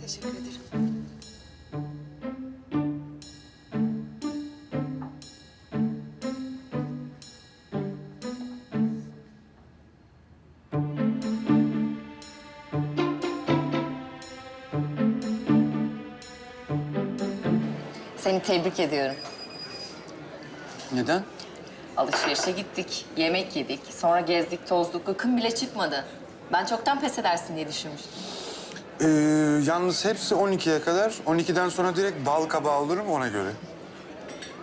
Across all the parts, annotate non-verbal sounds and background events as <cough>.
Teşekkür ederim. Seni tebrik ediyorum. Neden? Alışverişe gittik, yemek yedik, sonra gezdik, tozduk, gıkın bile çıkmadı. Ben çoktan pes edersin diye düşünmüştüm. Ee, yalnız hepsi 12'ye kadar. 12'den sonra direkt bal kabağı olurum ona göre.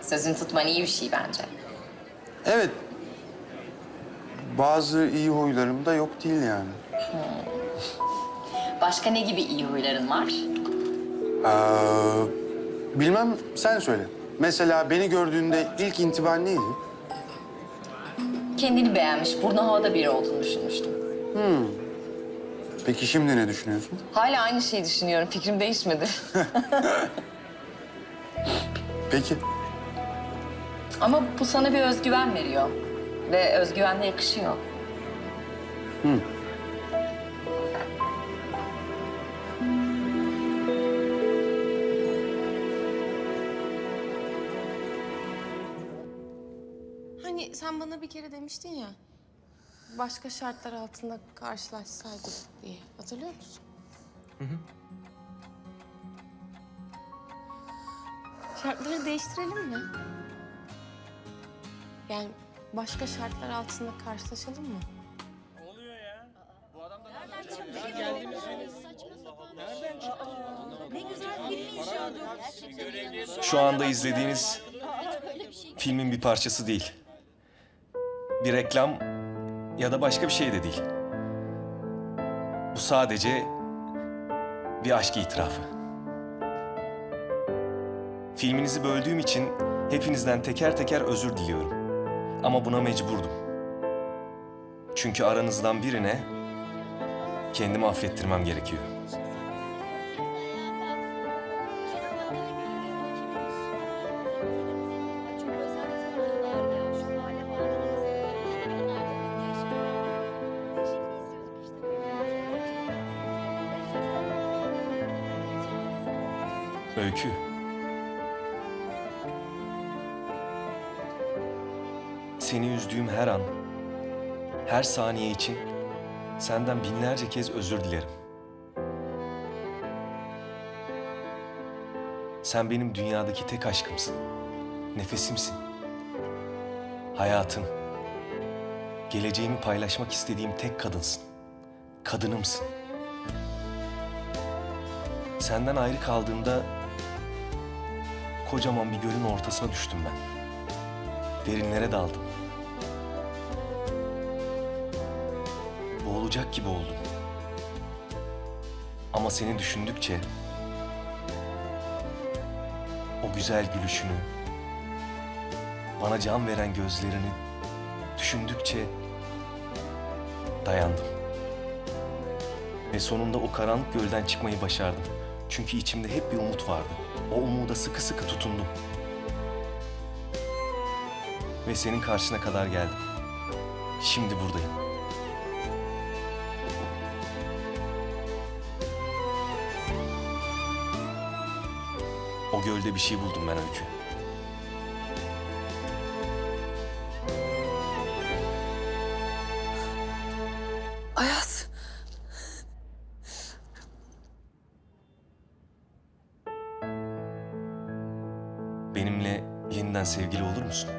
Sözün tutman iyi bir şey bence. Evet. Bazı iyi huylarım da yok değil yani. Başka ne gibi iyi huyların var? Ee, bilmem sen söyle. Mesela beni gördüğünde ilk intiban neydi? Kendini beğenmiş, burnu havada biri olduğunu düşünmüştüm. Peki şimdi ne düşünüyorsun? Hala aynı şeyi düşünüyorum, fikrim değişmedi. <laughs> Peki. Ama bu sana bir özgüven veriyor. Ve özgüvenle yakışıyor. Hani sen bana bir kere demiştin ya... ...başka şartlar altında karşılaşsaydık diye. Hatırlıyor musun? Şartları değiştirelim mi? Yani başka şartlar altında karşılaşalım mı? Şu anda izlediğiniz filmin bir parçası değil. Bir reklam ya da başka bir şey de değil. Bu sadece bir aşk itirafı. Filminizi böldüğüm için hepinizden teker teker özür diliyorum. Ama buna mecburdum. Çünkü aranızdan birine kendimi affettirmem gerekiyor. Öykü. Seni üzdüğüm her an, her saniye için senden binlerce kez özür dilerim. Sen benim dünyadaki tek aşkımsın. Nefesimsin. Hayatım. Geleceğimi paylaşmak istediğim tek kadınsın. Kadınımsın. Senden ayrı kaldığımda kocaman bir gölün ortasına düştüm ben. Derinlere daldım. Boğulacak gibi oldum. Ama seni düşündükçe o güzel gülüşünü, bana can veren gözlerini düşündükçe dayandım. Ve sonunda o karanlık gölden çıkmayı başardım. Çünkü içimde hep bir umut vardı. O umuda sıkı sıkı tutundum. Ve senin karşına kadar geldim. Şimdi buradayım. O gölde bir şey buldum ben Öykü. Benimle yeniden sevgili olur musun?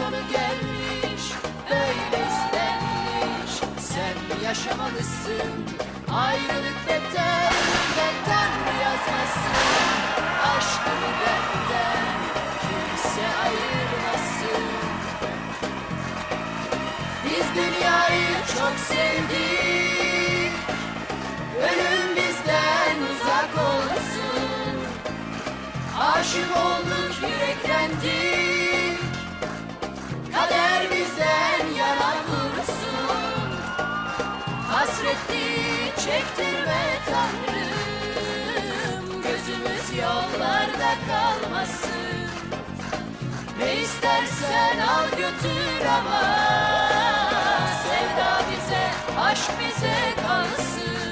Sonu gelmiş Böyle istenmiş. Sen yaşamalısın? Ayrılık beter Ben Tanrı yazmasın? Aşkımı benden Kimse ayırmasın. Biz dünyayı çok sevdik. Ölüm bizden uzak olsun. Aşık olduk yüreklendik çektirme Tanrım Gözümüz yollarda kalmasın. Ne istersen al götür ama Sevda bize, aşk bize kalsın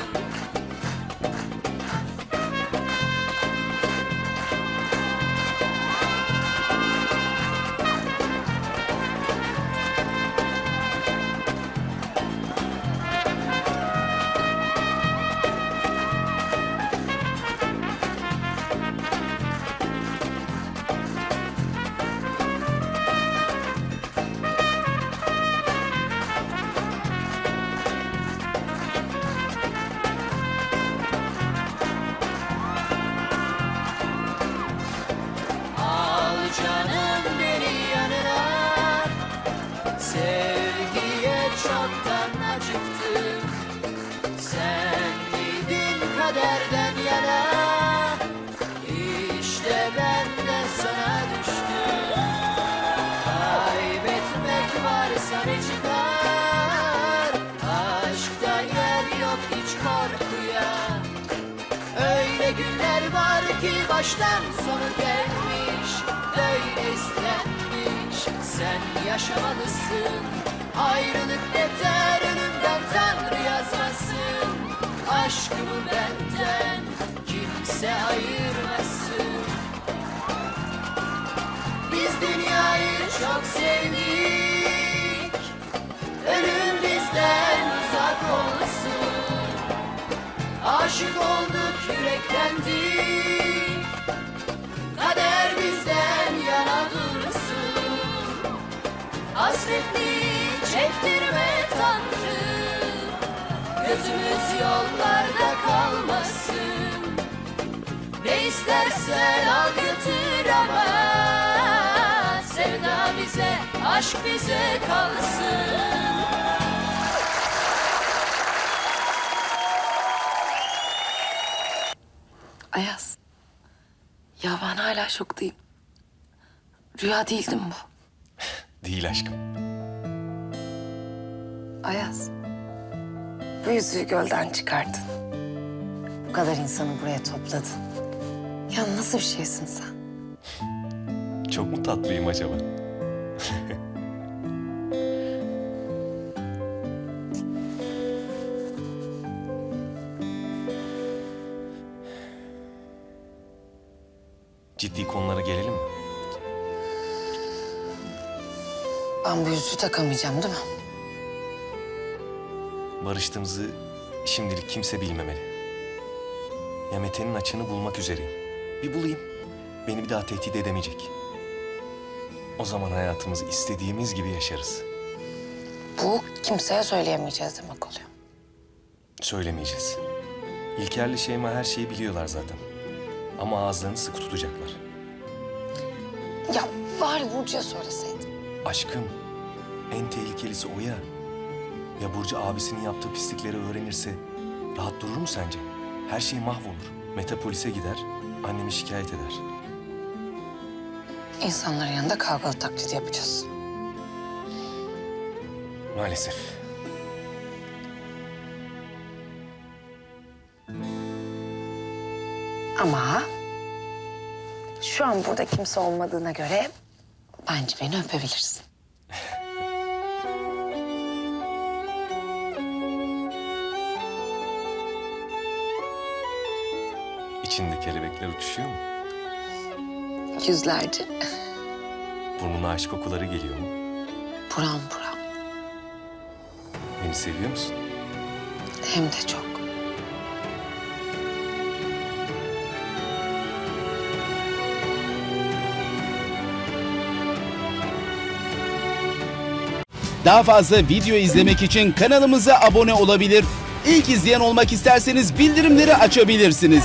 baştan sonu gelmiş Böyle istenmiş. Sen yaşamalısın Ayrılık beter ölümden Tanrı yazmasın. Aşkımı benden kimse ayırmasın. Biz dünyayı çok sevdik Ölüm bizden uzak olsun. Aşık olduk yüreklendik Hasretli çektirme Tanrım Gözümüz yollarda kalmasın Ne istersen al götür ama Sevda bize, aşk bize kalsın Ayaz. Ya ben hala şoktayım. Rüya değildi mi bu? Değil aşkım. Ayaz. Bu yüzüğü gölden çıkardın. Bu kadar insanı buraya topladın. Ya nasıl bir şeysin sen? Çok mu tatlıyım acaba? Ciddi konulara gelelim mi? Ben bu yüzüğü takamayacağım değil mi? Barıştığımızı şimdilik kimse bilmemeli. Ya Mete'nin açığını bulmak üzereyim. Bir bulayım. Beni bir daha tehdit edemeyecek. O zaman hayatımızı istediğimiz gibi yaşarız. Bu kimseye söyleyemeyeceğiz demek oluyor. Söylemeyeceğiz. İlker'le Şeyma her şeyi biliyorlar zaten. Ama ağızlarını sıkı tutacaklar. Ya bari Burcu'ya söyleseydin. Aşkım, en tehlikelisi o ya. Ya Burcu abisinin yaptığı pislikleri öğrenirse rahat durur mu sence? Her şey mahvolur. Mete polise gider, annemi şikayet eder. İnsanların yanında kavgalı taklidi yapacağız. Maalesef. Ama şu an burada kimse olmadığına göre bence beni öpebilirsin. İçinde kelebekler uçuşuyor mu? Yüzlerce. Burnuna aşk kokuları geliyor mu? Buram buram. Beni seviyor musun? Hem de çok. Daha fazla video izlemek için kanalımıza abone olabilir. İlk izleyen olmak isterseniz bildirimleri açabilirsiniz.